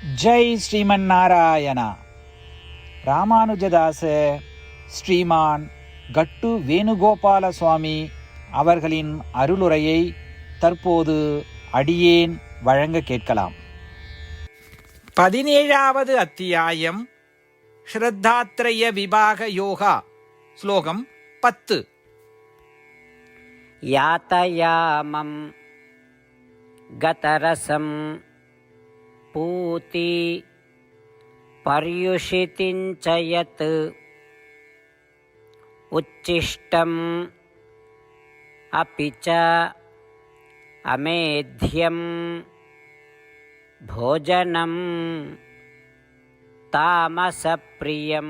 ஜெய் ஸ்ரீமன் நாராயணா. ராமானுஜதாச ஸ்ரீமான் கட்டு வேணுகோபால சுவாமி அவர்களின் அருளுரையை தற்போது அடியேன் வழங்க கேட்கலாம். பதினேழாவது அத்தியாயம் ஸ்ரத்தாத்ரய விபாக யோகா ஸ்லோகம் பத்து. யாத்தயாமம் கதரசம் पूति पर्युषितिञ्च उच्चिष्ट अमेध्यम अपि तामस प्रिय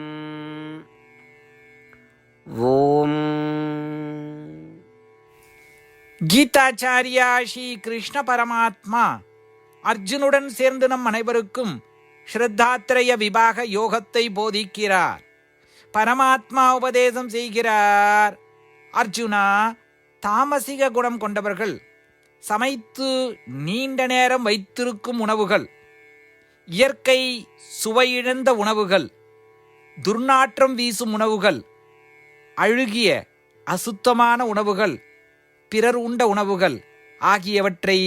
गीताचार्य श्री कृष्ण परमात्मा அர்ஜுனுடன் சேர்ந்து நம் அனைவருக்கும் ஸ்ரத்தாத்திரய விபாக யோகத்தை போதிக்கிறார். பரமாத்மா உபதேசம் செய்கிறார். அர்ஜுனா தாமசிக குணம் கொண்டவர்கள் சமைத்து நீண்ட நேரம் வைத்திருக்கும் உணவுகள் இயற்கை சுவையிழந்த உணவுகள் துர்நாற்றம் வீசும் உணவுகள் அழுகிய அசுத்தமான உணவுகள் பிறர் உண்ட உணவுகள் ஆகியவற்றை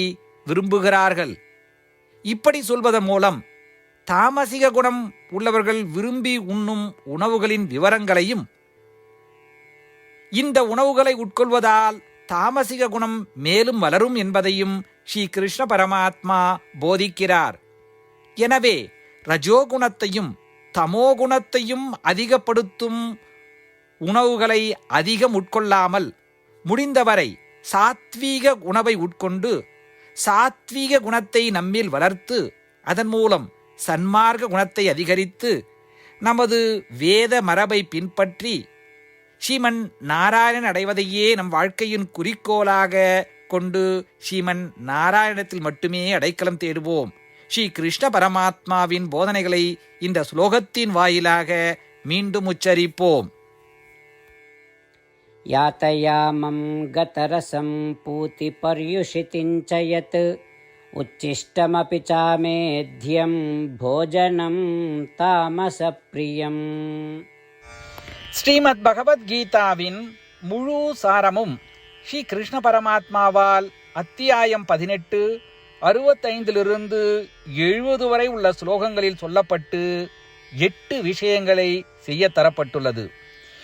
விரும்புகிறார்கள். இப்படி சொல்வதன் மூலம் தாமசிக குணம் உள்ளவர்கள் விரும்பி உண்ணும் உணவுகளின் விவரங்களையும் இந்த உணவுகளை உட்கொள்வதால் தாமசிக குணம் மேலும் வளரும் என்பதையும் ஸ்ரீ கிருஷ்ண பரமாத்மா போதிக்கிறார். எனவே ரஜோகுணத்தையும் தமோகுணத்தையும் அதிகப்படுத்தும் உணவுகளை அதிகம் உட்கொள்ளாமல் முடிந்தவரை சாத்வீக உணவை உட்கொண்டு சாத்வீக குணத்தை நம்மில் வளர்த்து அதன் மூலம் சன்மார்க்க குணத்தை அதிகரித்து நமது வேத மரபை பின்பற்றி ஸ்ரீமன் நாராயணன் அடைவதையே நம் வாழ்க்கையின் குறிக்கோளாக கொண்டு ஸ்ரீமன் நாராயணத்தில் மட்டுமே அடைக்கலம் தேடுவோம். ஸ்ரீ கிருஷ்ண பரமாத்மாவின் போதனைகளை இந்த ஸ்லோகத்தின் வாயிலாக மீண்டும் உச்சரிப்போம். यातयामं गतरसं पूतिपर्युषितिं च यत् उच्छिष्टमपि चामेध्यं भोजनं तामसप्रियम् ஸ்ரீமத் பகவத்கீதாவின் முழு சாரமும் ஸ்ரீ கிருஷ்ண பரமாத்மாவால் அத்தியாயம் பதினெட்டு அறுபத்தைந்திலிருந்து எழுபது வரை உள்ள ஸ்லோகங்களில் சொல்லப்பட்டு எட்டு விஷயங்களை செய்ய தரப்பட்டுள்ளது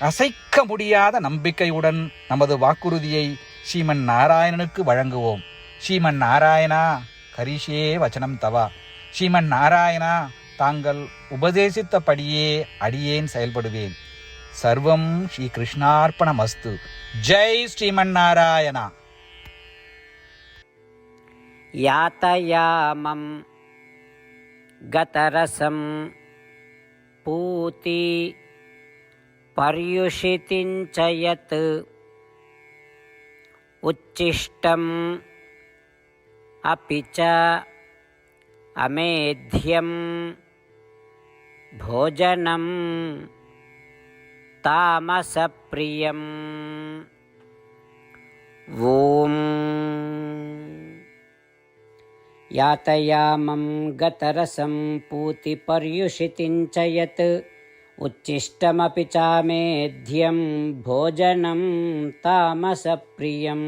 அசைக்க முடியாத நம்பிக்கையுடன் நமது வாக்குறுதியை ஸ்ரீமன் நாராயணனுக்கு வழங்குவோம் ஸ்ரீமன் நாராயணா கரிஷே வச்சனம் தவா ஸ்ரீமன் நாராயணா தாங்கள் உபதேசித்தபடியே அடியேன் செயல்படுவேன் சர்வம் ஸ்ரீ கிருஷ்ணார்ப்பணமஸ்து ஜெய் ஸ்ரீமன் நாராயணா यातयामं गतरसं पूति पर्युषितिं च यत् उच्छिष्टम् अपि च अमेध्यं भोजनं तामसप्रियम्। ॐ यातयामं गतरसं पूतिपर्युषितिं च यत् उच्छिष्टमपि चामेध्यं भोजनं तामसप्रियम्